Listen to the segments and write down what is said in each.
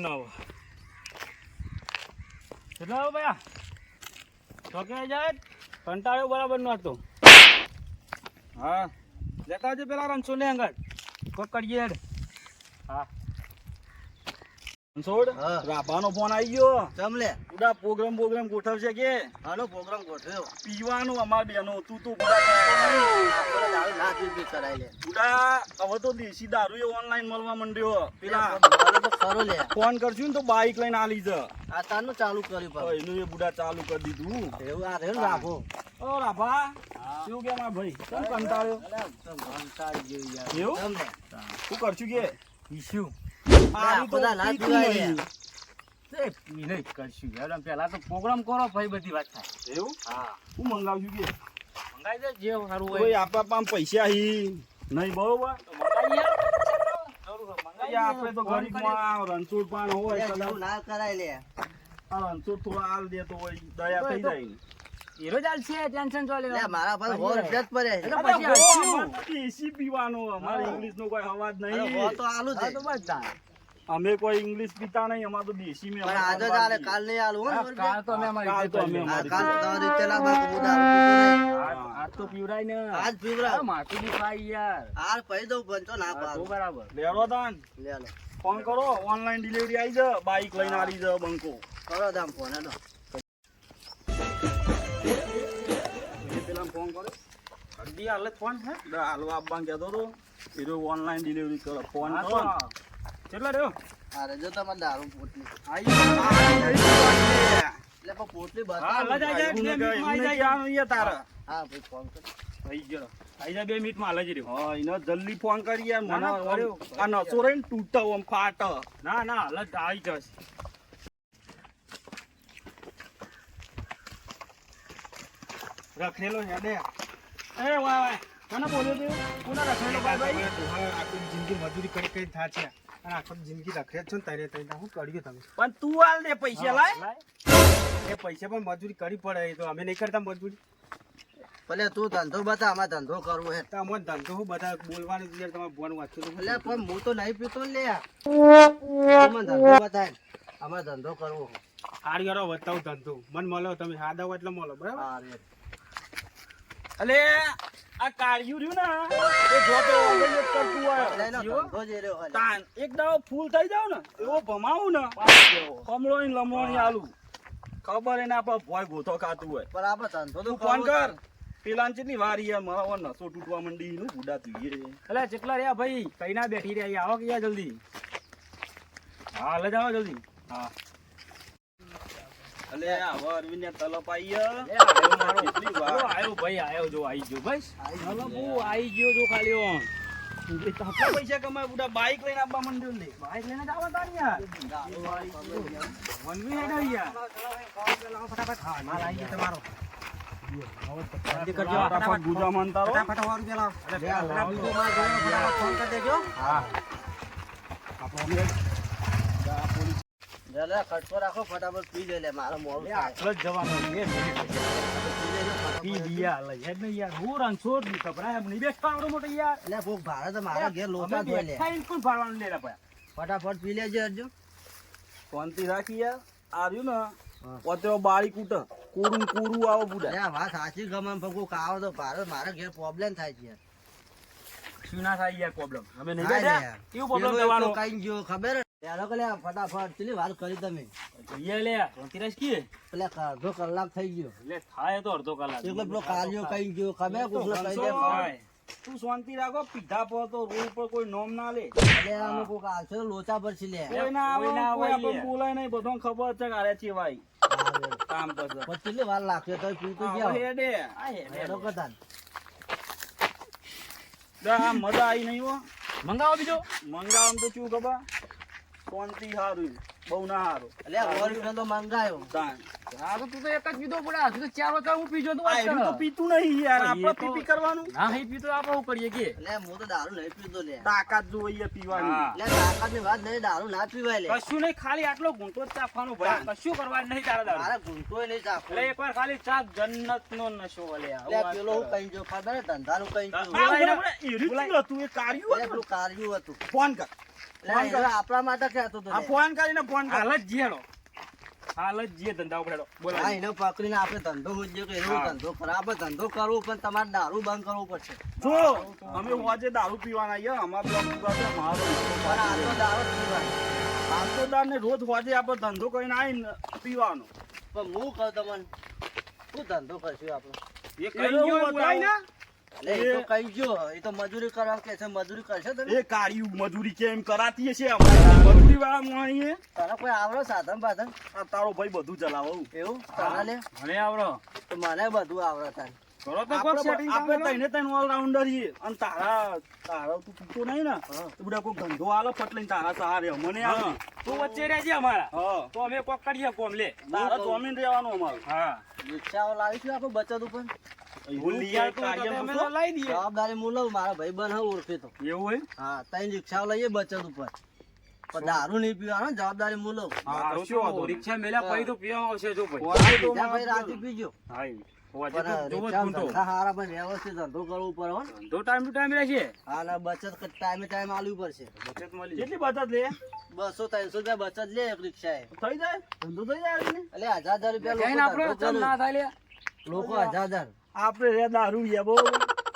ના કેટલા આવો ભયા ચોકે જાય કંટાળ્યો બરાબર નો હતો. હા. લેતા આવજો પેલા રણછોડ ને અંગત કોક કરીએ હા. રણછોડ રાભાનો ફોન આવી ગયો. ચમ લે? ઉડા પ્રોગ્રામ પ્રોગ્રામ ગોઠવશે કે? હાલો પ્રોગ્રામ ગોઠવ્યો. પીવાનું અમાર બેનો તું તો ઉડા હવે તો દેશી દારૂ એ ઓનલાઈન મળવા માંડ્યો. પેલા ખરો લે. ફોન કરશું ને તો બાઈક લઈને આલી જ. આ તારનું ચાલુ કર્યું તો એનું એ બુડા ચાલુ કરી દીધું. એવું આ રહ્યું રાખો ઓ રાભા શું કે મારા ભાઈ? કેમ કંટાળ્યો? એવું? ચમ લે? શું કરશું કે? ઈશ્યુ. આરી તો બધા ના પીતું પીવાય નહીં. કરશું. યાર પેલા તો પ્રોગ્રામ કરો ભાઈ બધી વાત થાય. એવું? હા. શું મંગાવશું કે? મંગાઈ દે જે સારું કોઈ આપણા પામ પૈસા હી. નહીં બરોબર? આપણે તો ગરીબમાં રણછોડ પાન હોય ના કરાય લે. રણછોડ થોડા હાલ દેતો હોય દયા થઈ જાય. ને. હીરો ટેન્શન મારા જ પડે. પછી હો, તો દેશી પીવાનો? અમારે ઇંગ્લિશ નો કોઈ અવાજ અરે હો તો આલુ છે. તો બસ અમે કોઈ ઇંગ્લિશ પીતા નહીં અમારે તો દેશી મેં પણ આજે ચાલે કાલ નહીં આલુ હો કાલ તો અમે અમારી કાલ તો અમે અમારી કાલ તો રીતે ના. આજ- આજ તો પીવરાય ને. આજ પીવડાવ. માટી માથું ખાઈ યાર. આર પહી દઉં પંચો ના હા, બરાબર. લેરો દાન લે લો ફોન કરો ઓનલાઈન ડિલિવરી આવી જાય બાઈક લઈને આવી જાય બંકો. કરો દામ ફોન હેડો. અડધી હાલત ફોન હે? દા હાલવા આપવાનું કહેતો તો એ તો ઓનલાઈન ડિલિવરી કરો. ફોન કરો કેટલા રહ્યો? અરે જો તમારે દારૂ પોટલી. એટલે પણ પોટલી હા, બતાવો તારે. હા ભાઈ ફોન કર. થઈ ગયો. આઈ જા બે મિનિટમાં હાલે જ રહ્યો. હા, એને જલ્દી ફોન કરી યાર. મને. આ નસો રે ને તૂટે આમ ફાટે. ના ના હાલ આવી જશે રખેલો હેડે એ વાહ વાહ. મને બોલ્યો તું? કોને રખેલો ભાઈ ભાઈ? આખી જિંદગી મજૂરી કરી કરી થા છે અને આખી જિંદગી રખડે છે ને તારે તઈ હું કર્યું તમે? પણ તું હાલ દે પૈસા લાય. એ પૈસા પણ મજૂરી કરી પડે. એ તો અમે નહીં કરતા મજૂરી. ભલે તું ધંધો બતા આમાં ધંધો કરવો હે. તો અમે ધંધો હું બધા બોલવાનું જ તમારે બોન વાંચ્યું એટલે પણ હું તો નહીં પીતો ને લે ધંધો બતાય. આમાં ધંધો કરવો હાર યારો બતાવું ધંધો. મન મળો તમે સાદા એટલે મળો બરાબર. અલે આ કાળિયું રહ્યું ને એ જોતો કરતું જ એ રહ્યો તાન એક દાડો ફૂલ થઈ જાવ ને એવો ભમાવું ને કમળો ની લમણો આલુ. ખબર એને પર ભોય ગોથો ખાતું હોય. બરાબર ધંધો તો ફોન. કર. પેલા કેટલી વારી યાર મારા નસો તૂટવા મંડી નું બુડા તું એટલે જેટલા રહ્યા ભાઈ કઈ ના બેઠી રહ્યા આવો કે જલ્દી? હા હાલ જ આવો જલ્દી. હા. અલે હવે અરવિંદ ને તલપ આવી આવ્યો ભાઈ આવ્યો જો આવી ગયો ભાઈ. હલો આવી ગયો. જો ખાલી ઓમ. પૈસા કમાય બુડા બાઈક લઈને આપવા મંડ્યો ને. બાઈક લઈને જ આવો તાર યાર. વનવી હેડો યાર. ફટાફટ હા માલ આવી ગયો તમારો. ફટાફટ ગુજા માનતા ફટાફટ સો રૂપિયા લાવો અરે લે, પેલા. લાવ. બીજો માલ જોયો, ફટાફટ ફોન કરી દેજો હા. લે, લે, ખર્ચો રાખો ફટાફટ પી જાય લે મારો મોડું આટલો જ જવાનો છે પી લેજો ફટાફટ. પી દિયા લઈ હેડ ને યાર હું રણછોડની કપડા એમ નહીં બેસતા આવડો મોટો યાર. એટલે ભૂખ ભાડે તો મારા ઘેર લોચા ધોઈ લે. બેઠા કોણ ફાડવાનું લે રા ફટાફટ પી લેજે અર્જુન. શાંતિ રાખી યાર. આવ્યું ને. પોતે બાળી કૂટ. કોરું કોરું આવો બુડા. લે, વાત સાચી ગમે ભગું કાવ તો ભારત મારા ઘેર પ્રોબ્લેમ થાય છે યાર. શું ના થાય યાર પ્રોબ્લેમ અમે નહીં બેઠા? કેવું પ્રોબ્લેમ થવાનો કઈ ગયો ખબર કે ફટાફટ ચેલી વાત કરી તમે. જોઈએ લે ત્રીસ કી પેલા અડધો કલાક થઈ ગયો. એટલે થાય તો અડધો કલાક. એકલો પેલો કાલિયો કઈ ગયો ખબર? કોકને કહી દે તું શાંતિ રાખો પીધા પર તો રોડ પર કોઈ નોમ ના લે. એટલે આમ કોક આવશે લોચા પર છે લે. કોઈ ના આવે કોઈ ના કોઈ આવે આપણને લે. બોલાય નહીં બધો ખબર છે કે છે ભાઈ કામ કરશે. પછી કેટલી વાર લાગશે તો પી તો ગયા હેડે. આ હેડ, મજા આવી નહીં હો. મંગાવો બીજો. મંગાવો તો શું ખબર? શાંતિ સારું બહુ ના સારું. એટલે તો મંગાયો. તું તો એક જ પીધો પડે. હજુ તો ચાર વખત હું પીજો તું વાત તો પીતું નહીં યાર આપણે તો- પીપી કરવાનું? ના હઈ પીતો આપણે શું કરીએ કે? એટલે હું તો દારૂ નહીં પીતો લે. તાકાત જોઈએ પીવાની. હા. તાકાતની વાત નહીં દારૂ ના પીવાય લે. કશું નહીં ખાલી આટલો ગુંટો જ ચાખવાનો ભાઈ. કશું કરવાનું નહીં તારા દારૂ. મારે ગુંટોય નહીં ચાખવો એટલે એકવાર ખાલી ચાક જન્નત નો નશો એટલે પેલો હું કઈ જો હે? ધંધાનું કઈ એરી જ હતું, એ કાર્યું હતું. પેલું કાર્યું હતું. ફોન કર. લે, એ આપણા માટે કહેતો હતો ફોન કરીને ફોન કર. હાલ જ જીએ હેડો. હાલ જ જીએ ધંધા ઉપડે હેડો. હા, એને પકડીને આપણે ધંધો ઉદ્યોગ કે એવો ધંધો ખરાબ ધંધો કરવો પણ તમારે દારૂ બંધ કરવો પડશે. જો અમે હોજે દારૂ પીવાના આયા અમાર પેલા મુકા મારો પણ આ તો દારૂ પીવાનો. આંતોદાર ને રોજ હોજે આપણે ધંધો કરીને આવીને પીવાનો. પણ હું કહું તમને શું ધંધો કરશું આપણે? એ એ કઈ ગયો એવું ને. એટલે એ તો કહી ગયો એ તો મજૂરી કરવા કે છે મજૂરી કરશે તમે એ કાળી મજૂરી કેમ કરાતી છે અમારે. મજૂરી વાળા માણીએ તને કોઈ આવડો સાધન બાધન? આ તારો ભાઈ બધું ચલાવો એવું. તને લે? મને આવડો. તો મને બધું આવડે કરો તો કોક આપણે આપણે તઈને તઈને ઓલરાઉન્ડર છીએ. અને તારા તારા તું પીતો નહીં ને. તો બધા કોઈ ધંધો આલો ફટલીને તારા સહારે મને હા. તું વચ્ચે રહેજે અમારા. હા. તો અમે કોક કરીએ કોમ લે. તારા જોમીન રહેવાનું અમારું. હા. રિક્ષાઓ લાવીશું આપણે બચત ઉપર? જવાબદારી હું લઉં? મારા ભાઈ બન ઓળખે તો. એવું હોય? હા ત્રણ રિક્ષાઓ લઈએ બચત ઉપર. પણ દારૂ નહીં પીવાનો જવાબદારી હું લઉં. રિક્ષા પછી તો આવશે જો ભાઈ. રાતે પીજો. ટાઈમ ટુ ટાઈમ રહેશે. હા ને બચત ટાઈમે ટાઈમ આલવી પડશે. બચત મળી કેટલી બચત લે? બસો ત્રણસો રૂપિયા બચત લે એક રિક્ષાએ. થઈ જાય? ધંધો થઈ જાય એટલે હજાર હજાર રૂપિયા લોકો હજાર. આપણે રે દારૂ યા બહુ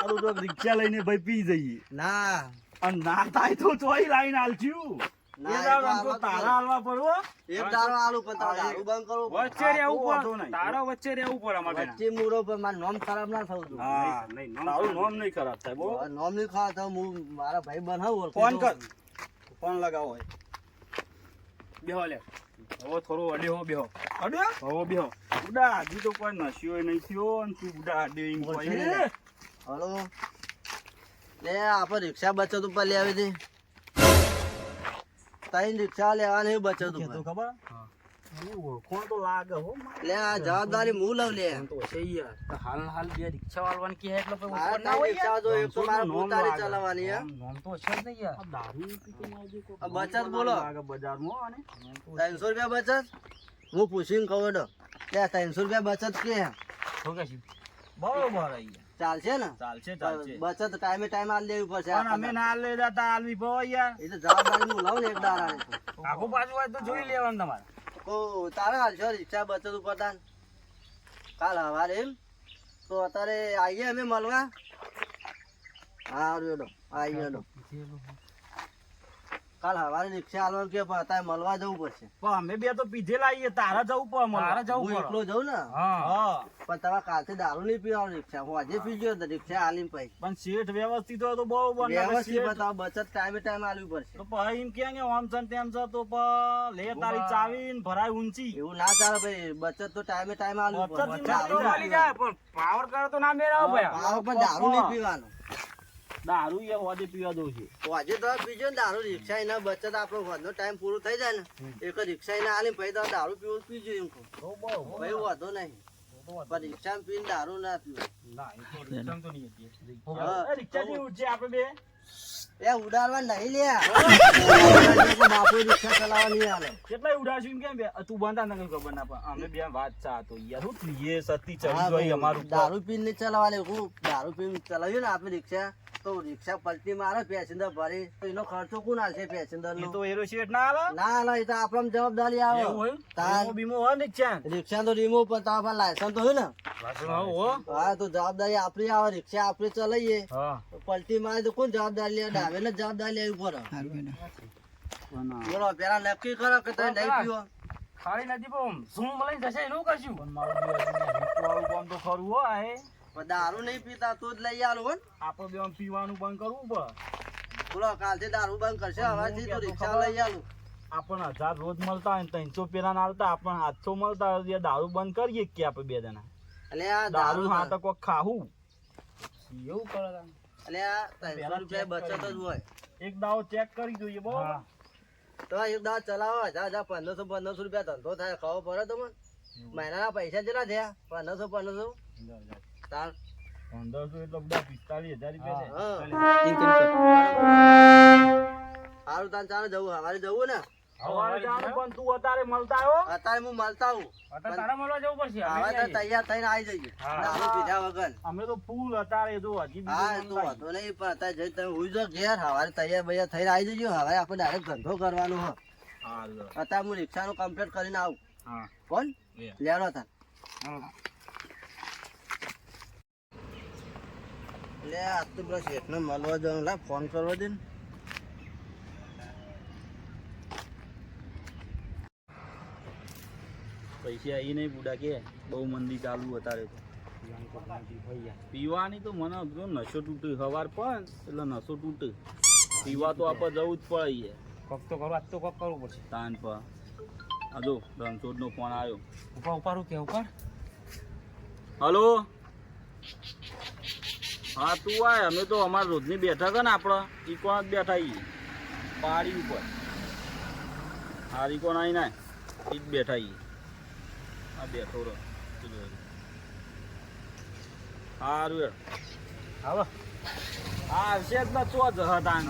આલું તો રિક્ષા લઈને ભાઈ પી જઈએ. ના. અને ના થાય તો ચોઈ લાઈન આલચ્યું ના, એ એ દારૂ તો આમ તો આલવા તો તારા હાલવા પડવો એક દારો આલુ પણ તારે દારૂ બંધ કરવું પડે. વચ્ચે રહેવું તો વાંધો પડે નહીં. તારા વચ્ચે રહેવું પડે અમારે વચ્ચે મૂરો પર મારું નામ ખરાબ ના થવું જોઈએ. હા નહીં, નહીં, તારું નામ નહીં. ખરાબ થાય બહુ હવે નહીં ખાવા તો હું મારા ભાઈ બનાવું ફોન કર. લગાવો બેહો લે. થોડો અડ્યો બેહો. અડે બેહો. ઉડા હજી તો કોઈ નસ્યો નહીં થયો અને તું એમ બોલ કોઈ. હલો. લે આપણે રિક્ષા બચત ઉપર લેવી હતી. ત્રણ રિક્ષા લેવાની બચત ઉપર. ખબર? એની તો લાગે હો લે આ જવાબદારી હું લઉં લે. તો છે યાર. હાલ હાલ બે રિક્ષા વાળવાની કે એટલે પછી ઉપર ના હોય રિક્ષા તો એક તો મારા પોતાની ચલાવવાની હે. નામ- નામ તો હશે જ યાર. દારૂ પીતો ના આવજે બચત બોલો. લાગે બજારમાં અને ત્રણસો રૂપિયા બચત? હું પૂછીને કહું ડો ત્યાં ત્રણસો રૂપિયા બચત કે? શું બરોબર ચાલશે ને? ચાલશે ચાલશે. બચત ટાઈમે ટાઈમ આલ દેવી પડશે પણ અમે ના લઈ જતા આલવી ભો યાર. એ તો જવાબદારી હું લઉં ને એક દાડાની તો. આખું પાછું હોય તો જોઈ લેવાનું તમારે. કો તારે હાલશો રિક્ષા બચત ઉપર તાન? કાલ હવારે એમ? તો અત્યારે આવીએ અમે મળવા? હા રેડો આવીએ કાલ હવારે રિક્ષા હાલવાનું કે પણ મળવા જવું પડશે. પણ અમે બે તો પીધેલા આવીએ તારા જવું પડે મારે જવું હું. એકલો જઉં ને? હા. પણ તમારે કાલથી દારૂ નહીં પીવાનું રિક્ષા. હું આજે પીજો તો રિક્ષા હાલીને પછી. પણ શેઠ વ્યવસ્થિત હોય તો બહુ બને વ્યવસ્થિત બતાવો બચત ટાઈમે ટાઈમ આલવી પડશે. તો પછી એમ કે આમ છે તેમ છે તો લે તારી ચાવી ને ભરાય ઊંચી. એવું ના ચાલે ભાઈ. બચત તો ટાઈમે ટાઈમે આલવી બચત પડે. તો દારૂ જાય પણ પાવર કરે તો ના મેળવો ભાઈ. પાવર પણ દારૂ નહીં પીવાનું. દારૂ એ હોદી પીવા દઉં છું હોજે તો પીજો ને દારૂ રિક્ષા એના બચત આપણો ઘરનો ટાઈમ પૂરો થઈ જાય ને. એક રિક્ષા એને આલી પછી તો દારૂ પીવું પીજો એમ કહું. ભાઈ વાંધો નહીં. પણ રિક્ષા પીને દારૂ ના પીવું ના એ તો રિક્ષામાં તો નહીં હતી. હા. એ રિક્ષા જેવું છે આપણે બે? એ ઉડાડવા નહીં લે. બાપુ રિક્ષા ચલાવવા નહીં આલે. કેટલાય કેમ બે? તું બંધા ના ખબર ના પણ અમે બે વાત ચા તો યાર હું પ્રિય સતી ચડી ભાઈ, અમારું દારૂ પીને ચલાવવા લે હું દારૂ પીને ચલાવ્યું ને આપણે રિક્ષા. તો રિક્ષા પલટી મારે પેસેન્જર ભરી. તો એનો ખર્ચો કોણ હાલશે પેસેન્જર નો તો એરો શેઠ ના આલે? ના આલે એ તો આપણા જવાબદારી આવે. તાર- બીમો બીમો હોય ને રિક્ષા રિક્ષા તો રિમૂવ પણ તમારા લાયસન્સ તો હોય ને? હા. તો જવાબદારી આપણી આવે રિક્ષા આપણે ચલાવીએ. પલટી મારે તો કોણ જવાબદારી લે? ડાવે ને જવાબદારી લેવી પડે. બોલો પેલા નક્કી કરો કે તમે નહીં પીવો ખાલી નથી પણ ઝૂમ લઈને જશે એનું કરશું. પણ મારું કામ તો ખરું હો આ એ. પણ દારૂ નહીં પીતા તો જ લઈ આવું હો ને. આપણે બે પીવાનું બંધ કરવું પડે બોલો કાલથી દારૂ બંધ કરશે હવાથી તો રિક્ષા લઈ આવું આપણને હજાર રોજ મળતા હોય ત્રણસો પેલા આવતા આપણને આઠસો મળતા હોય તો દારૂ બંધ કરીએ કે આપણે બે જણા? એટલે આ દારૂ હા તો કોક ખાવું. એવું કરે એટલે આ ત્રણસો રૂપિયા બચત જ હોય. એક દાવો ચેક કરી જોઈએ બહુ. તો એક દાવ ચલાવો હજાર હજાર પંદરસો પંદરસો રૂપિયા ધંધો થાય ખાવો પડે તમને? મહિનાના પૈસા જેટલા થયા? પંદરસો પંદરસો? તાર પંદરસો એટલે બધા પિસ્તાલીસ હજાર રૂપિયા સારું તાર ચાલો જવું હવારે જવું ને? સવારે જવાનું પણ તું અત્યારે અમે તો તૈયાર થઈને આવી ફૂલ અત્યારે તૈયાર થઈને જજો. હવે આપણે ડાયરેક્ટ ધંધો કરવાનો હો. હા અત્યારે હું રિક્ષાનું કમ્પ્લીટ કરીને આવું. કોણ? લેવાનો હતા લે આજ તો પેલા શેઠને મળવા જવાનું. લા ફોન કરવા દે ને. પૈસા એ નહીં બુડા કે. બહુ મંદી ચાલુ અત્યારે તો. પીવાની તો મને જો નશો તૂટે સવાર પણ એટલે નશો તૂટે. પીવા તો આપણે જવું જ પડે કોક તો કરો આજ તો કોક કરવું પડશે. તાન પર આ જો રણછોડ નો ફોન આવ્યો ઉપર ઉપાડું કે ઉપર હલો? હા તું આય. અમે તો અમારા રોજની બેઠક ને આપણે. ઈકોન જ બેઠા છીએ પાડી ઉપર. હારી કોણ આવી ના એ જ બેઠા છીએ આ બેઠો રહો. સારું યાર આવો હા આવશે જ ના ચો જ હતા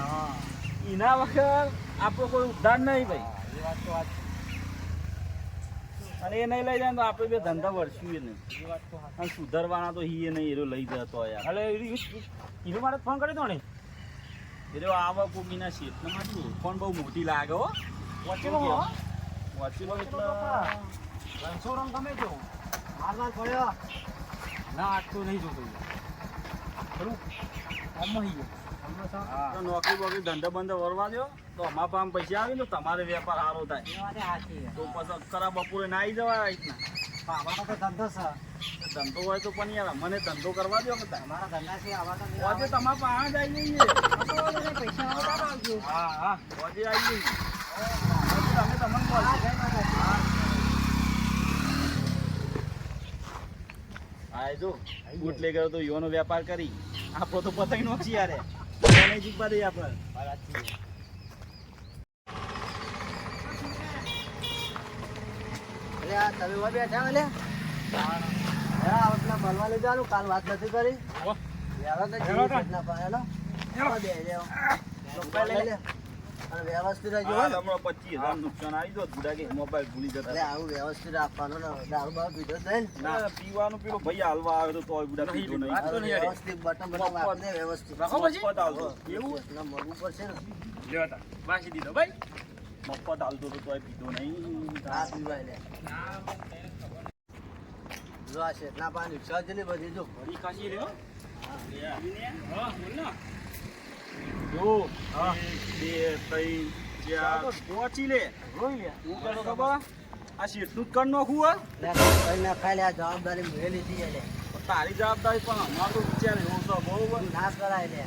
એના વગર આપણો કોઈ ઉદ્ધાર નહીં ભાઈ. એ વાત તો આજ અને એ નહીં લઈ જાય તો આપણે બે ધંધા વળશું નહીં. એ તો અને સુધરવાના તો હીએ નહીં એરો લઈ જતો યાર હાલે એરો મારે ફોન કરી દો ને? એરો આવા કોકીના શેઠનામાં શું ફોન બહુ મોટી લાગે હો. વચ્ચેનો હો. વચ્ચેનો એટલે રણસો રંગ ગમે તે મારવા પડ્યો. ના આટલું નહીં જોતો ખરું? આમ નહીં તો નોકરી બોકરી ધંધો બંધો વરવા દો તો અમારા પાસે પૈસા આવી ને તમારે વેપાર સારો થાય. તો પછી ખરા બપોરે ના આવી જવાય ધંધો છે? ધંધો હોય તો પણ યાર મને ધંધો કરવા દો કે તારે. ધંધા છે આવા તો આજે તમારા પાસે જ આવી જઈએ પૈસા હા હા. આજે આવી જઈએ. તમને. હા. જો બૂટ લઈ ગયો તો યોનો વેપાર કરી. આપણો તો પતંગ નો છે યાર. એને જીતવા દઈએ આપણે અરે આ તમે ઊભા બેઠા ને હા આ વખતના મળવા લઈ જવાનું કાલ વાત નથી કરી. તો હેલો હેલો. બે. લે. અને વ્યવસ્થિત રહેજો હા, નુકસાન આવી ગયો બુડા કે મોબાઈલ ભૂલી અરે જતા આવું વ્યવસ્થિત રાખવાનું ને દારૂ બારૂ પીધો જ ના. પીવાનું પેલો ભાઈ હાલવા આવે તો તોય બુડા પીધો નહીં વાત તો નહીં. વ્યવસ્થિત બટન બટન આપી વ્યવસ્થિત. રાખો પછી. મફત હાલતો. એવું? ના પાણી પડશે ને. લ્યો વાસી દીધો ભાઈ. મફત હાલતો તો તોય પીધો નહીં. આ પીવાય લે. જો આ શેઠના પાસે રિક્ષા બધી જો. ખાસી રહ્યો હા બોલ ને. જો બે ત્રણ ચાર પહોંચી લે. રોઈ લે. હું ખબર આ શેઠનું જ કરી હે? લે જવાબદારી મેળવી લે. તારી જવાબદારી પણ અમારો તો વિચાર એવો છે બરોબર? ના કરાય લે.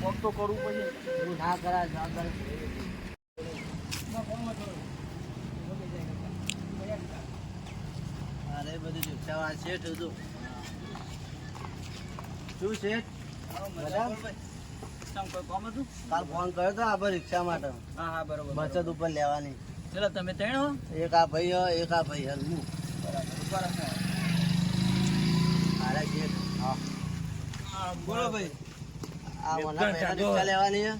કોક તો કરવું પછી તું ના કરાય જવાબદારી અરે બધી રિક્ષાવાળા શેઠ હતું. શું શેઠ? કામ કોઈ કામ હતું? કાલ ફોન કર્યો તો આપણે રિક્ષા માટે. હા હા બરોબર બચત ઉપર લેવાની. ચલો તમે ત્રણ હો? એક આ ભાઈ હો, એક આ ભાઈ હલ હું. અરે હા. બોલો ભાઈ. આ મને રિક્ષા લેવાની છે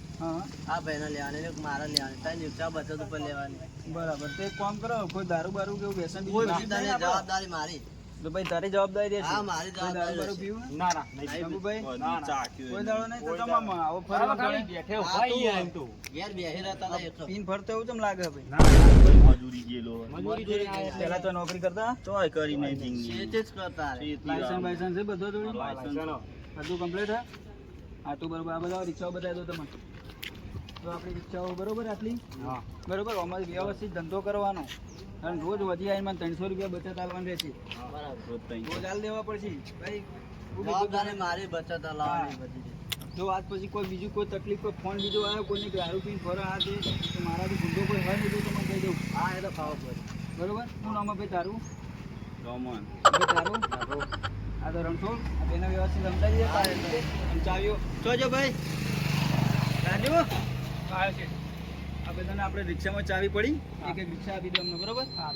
આ ભાઈને લેવાની છે, મારે લેવાની. ત્રણ રિક્ષા બચત ઉપર લેવાની. બરાબર તો એક કામ કરો કોઈ દારૂ બારૂ કેવું બેસન જવાબદારી મારી. તો ભાઈ તારી જવાબદારી હા મારી જવાબદારી રહેશે. ના ના નહીં શંભુભાઈ. ના, ના. કોઈ દાડો નહીં તો તમામ આવો ફરવા ખાલી બેઠે આ ઊભા એમ તો. ઘેર બેસી રહેતા હતા એક પીન ફરતો એવું કેમ લાગે ભાઈ ના, ભાઈ મજૂરી ગયેલો. મજૂરી આયા પહેલા તો નોકરી કરતા? ચોય કરી નહીં જિંદગી. શેઠ જ કરતા. લાયસન્સ બાયસન્સ છે બધો જોડી લાયસન્સ. બધું કમ્પ્લીટ હે? હા તો બરોબર આ બધા રિક્ષાઓ બતાવી દો તમે તો આપણી ઈચ્છાઓ બરોબર આટલી? હા. બરોબર અમારે વ્યવસ્થિત ધંધો કરવાનો. અને રોજ વધી આવીને મને ત્રણસો રૂપિયા બચત આવવાની રહેશે. રોજ હાલ દેવા પડશે. ભાઈ મારી બચત લાવવાની બધી. જો આજ પછી કોઈ બીજું કોઈ તકલીફ કોઈ ફોન બીજો આવ્યો કોઈને દારૂ પીને ફરો આ તે તો મારાથી ધંધો કોઈ હોય નહીં તો તમે કહી દઉં. હા એ તો ખાવો પડે. બરોબર? શું નામ ભાઈ તારું? રોમન. તારું? આ તો રણછોડ. એના વ્યવસ્થિત રમતા જઈએ અને જોજો ભાઈ. રાજુ? આવ્યો છે. આ બધાને આપણે રિક્ષામાં ચાવી પડી એક એક રિક્ષા આપી દો અમને, બરોબર હા.